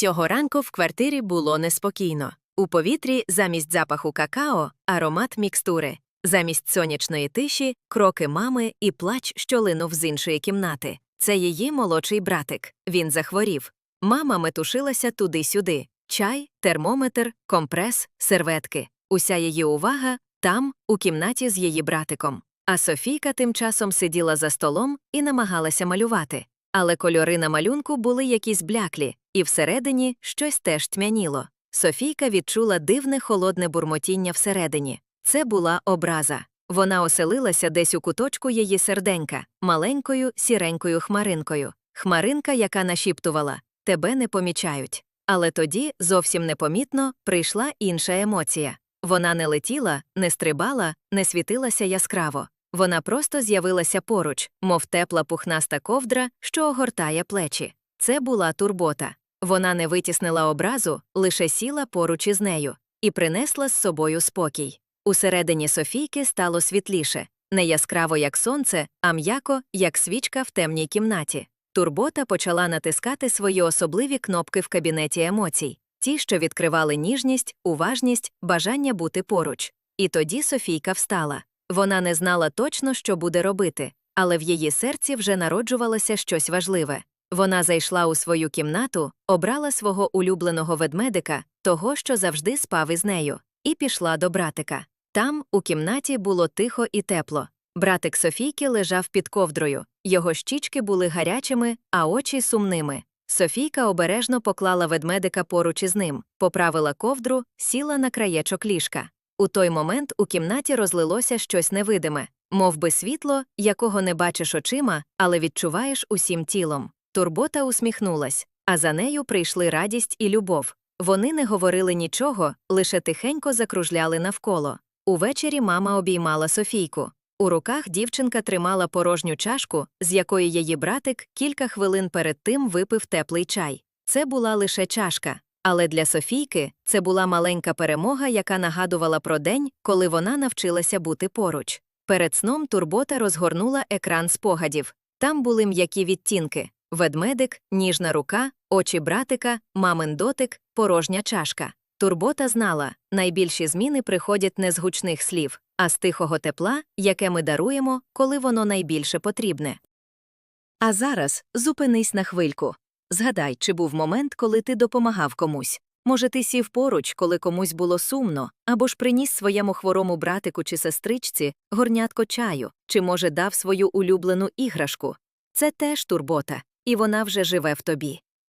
Цього ранку в квартирі було неспокійно. У повітрі замість запаху какао аромат мікстури, замість сонячної тиші кроки мами і плач, що линув з іншої кімнати. Це її молодший братик. Він захворів. Мама метушилася туди-сюди. Чай, термометр, компрес, серветки. Уся її увага там, у кімнаті з її братиком. А Софійка тим часом сиділа за столом і намагалася малювати. Але кольори на малюнку були якісь бляклі, і всередині щось теж тьмяніло. Софійка відчула дивне холодне бурмотіння всередині. Це була образа. Вона оселилася десь у куточку її серденька, маленькою сіренькою хмаринкою. Хмаринка, яка нашіптувала тебе не помічають. Але тоді, зовсім непомітно, прийшла інша емоція. Вона не летіла, не стрибала, не світилася яскраво. Вона просто з'явилася поруч, мов тепла пухнаста ковдра, що огортає плечі. Це була турбота. Вона не витіснила образу, лише сіла поруч із нею і принесла з собою спокій. Усередині Софійки стало світліше, не яскраво, як сонце, а м'яко, як свічка в темній кімнаті. Турбота почала натискати свої особливі кнопки в кабінеті емоцій, ті, що відкривали ніжність, уважність, бажання бути поруч. І тоді Софійка встала. Вона не знала точно, що буде робити, але в її серці вже народжувалося щось важливе. Вона зайшла у свою кімнату, обрала свого улюбленого ведмедика, того, що завжди спав із нею, і пішла до братика. Там, у кімнаті, було тихо і тепло. Братик Софійки лежав під ковдрою, його щічки були гарячими, а очі сумними. Софійка обережно поклала ведмедика поруч із ним, поправила ковдру, сіла на краєчок ліжка. У той момент у кімнаті розлилося щось невидиме, мов би світло, якого не бачиш очима, але відчуваєш усім тілом. Турбота усміхнулась, а за нею прийшли радість і любов. Вони не говорили нічого, лише тихенько закружляли навколо. Увечері мама обіймала Софійку. У руках дівчинка тримала порожню чашку, з якої її братик кілька хвилин перед тим випив теплий чай. Це була лише чашка, але для Софійки це була маленька перемога, яка нагадувала про день, коли вона навчилася бути поруч. Перед сном турбота розгорнула екран спогадів. Там були м'які відтінки: ведмедик, ніжна рука, очі братика, мамин дотик, порожня чашка. Турбота знала, найбільші зміни приходять не з гучних слів, а з тихого тепла, яке ми даруємо, коли воно найбільше потрібне. А зараз зупинись на хвильку. Згадай, чи був момент, коли ти допомагав комусь. Може, ти сів поруч, коли комусь було сумно, або ж приніс своєму хворому братику чи сестричці горнятко чаю, чи, може, дав свою улюблену іграшку. Це теж турбота, і вона вже живе в тобі.